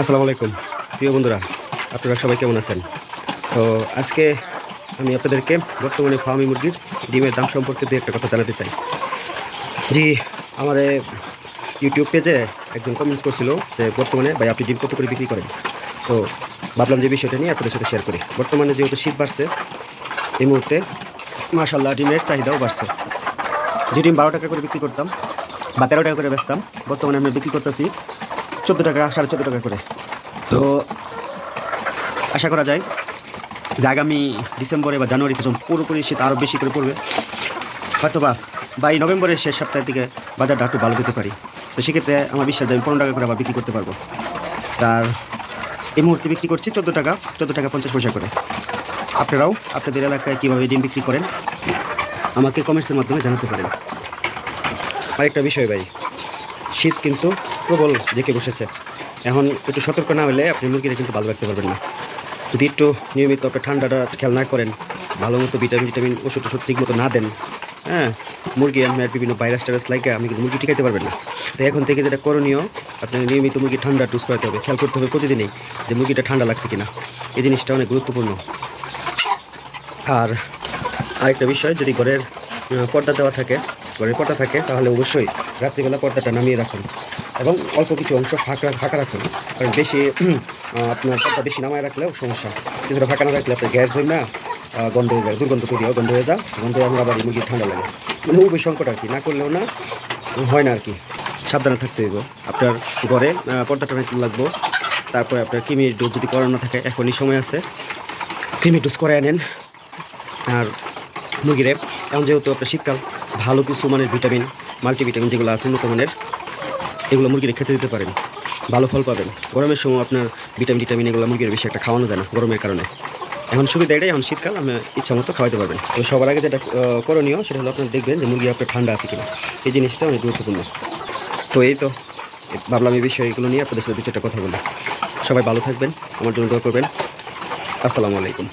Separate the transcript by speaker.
Speaker 1: আসসালামু আলাইকুম। প্রিয় বন্ধুরা, আপনারা সবাই কেমন আছেন? তো আজকে আমি আপনাদেরকে বর্তমানে ফার্মি মুরগির ডিমের দাম সম্পর্কে দিয়ে একটা কথা জানাতে চাই। জি, আমার ইউটিউব পেজে একজন কমেন্টস করছিল যে, বর্তমানে ভাই, আপনি ডিম কত করে বিক্রি করেন? তো ভাবলাম যে বিষয়টা নিয়ে আপনাদের সাথে শেয়ার করি। বর্তমানে যেহেতু শীত বাড়ছে, এই মুহূর্তে মাশাল্লাহ ডিমের চাহিদাও বাড়ছে। যে ডিম বারো টাকা করে বিক্রি করতাম বা তেরো টাকা করে বেচতাম, বর্তমানে আমি বিক্রি করতেছি চোদ্দ টাকা, সাড়ে চোদ্দ টাকা করে। তো আশা করা যায় যে আগামী ডিসেম্বরে বা জানুয়ারিতে যখন পুরোপুরি শীত আরও বেশি করে পড়বে। হয়তো বা বা এই নভেম্বরের শেষ সপ্তাহের দিকে বাজারটা একটু ভালো পেতে পারি। তো সেক্ষেত্রে আমার বিশ্বাস আমি পনেরো টাকা করে আবার বিক্রি করতে পারব। আর এই মুহূর্তে বিক্রি করছি চোদ্দ টাকা চোদ্দ টাকা পঞ্চাশ পয়সা করে। আপনারাও আপনাদের এলাকায় কীভাবে ডিম বিক্রি করেন, আমাকে কমেন্টসের মাধ্যমে জানাতে পারেন। আরেকটা বিষয় ভাই, শীত কিন্তু প্রবল দেখে বসেছে। এখন একটু সতর্ক না হলে আপনি মুরগিটা কিন্তু ভালো রাখতে পারবেন না। যদি একটু নিয়মিত আপনি ঠান্ডাটা খেয়াল না করেন, ভালো মতো ভিটামিন ভিটামিন, ওষুধ ওষুধ ঠিক মতো না দেন হ্যাঁ মুরগি আপনার বিভিন্ন ভাইরাস টাইরাস লাগে আমি কিন্তু মুরগি টিকাইতে পারবেন না। তো এখন থেকে যেটা করণীয়, আপনাকে নিয়মিত মুরগি ঠান্ডা টুস করাতে হবে। খেয়াল করতে হবে প্রতিদিনই যে মুরগিটা ঠান্ডা লাগছে কিনা। এই জিনিসটা অনেক গুরুত্বপূর্ণ। আর আরেকটা বিষয় যদি ঘরের পর্দা দেওয়া থাকে ঘরের পর্দা থাকে তাহলে অবশ্যই রাত্রিবেলা পর্দাটা নামিয়ে রাখুন। এবং অল্প কিছু অংশ ফাঁকা ফাঁকা রাখুন। কারণ বেশি আপনার পর্দা বেশি নামায় রাখলেও সমস্যা। কিছুটা ফাঁকা না রাখলে আপনার গ্যাস আহ, গন্ধ হয়ে যায় দুর্গন্ধ তৈরি হয় গন্ধ হয়ে যায়। গন্ধ আমরা আবার এই মুরগির ঠান্ডা লাগে। মানে উভয় সংকট আর কি না করলেও না হয় না আর কি। সাবধানে থাকতে হইব। আপনার ঘরে পর্দাটা লাগবো। তারপরে আপনার কৃমির ডোজ যদি করানো থাকে এখনই সময় আছে। কৃমির ডোজ করে আনেন আর মুরগিরে এখন যেহেতু আপনার শীতকাল ভালো কিছু মানের ভিটামিন মাল্টিভিটামিন যেগুলো আছে উন্নত মানের, এগুলো মুরগিরে খেতে দিতে পারেন। ভালো ফল পাবেন। গরমের সময় আপনার ভিটামিন ভিটামিন এগুলো মুরগির বেশি একটা খাওয়ানো যায় না গরমের কারণে। এখন সুবিধা এটাই, এখন শীতকাল, আমি ইচ্ছা মতো খাওয়াতে পারবেন। তো সবার আগে যেটা করণীয় সেটা হলো আপনার দেখবেন যে মুরগি আপনার ঠান্ডা আছে কিনা। এই জিনিসটা অনেক গুরুত্বপূর্ণ। তো এই তো ভাবলাম এই বিষয়গুলো নিয়ে আপনাদের সাথে চারটা কথা বলি। সবাই ভালো থাকবেন, আমার জন্য দোয়া করবেন। আসসালামু আলাইকুম।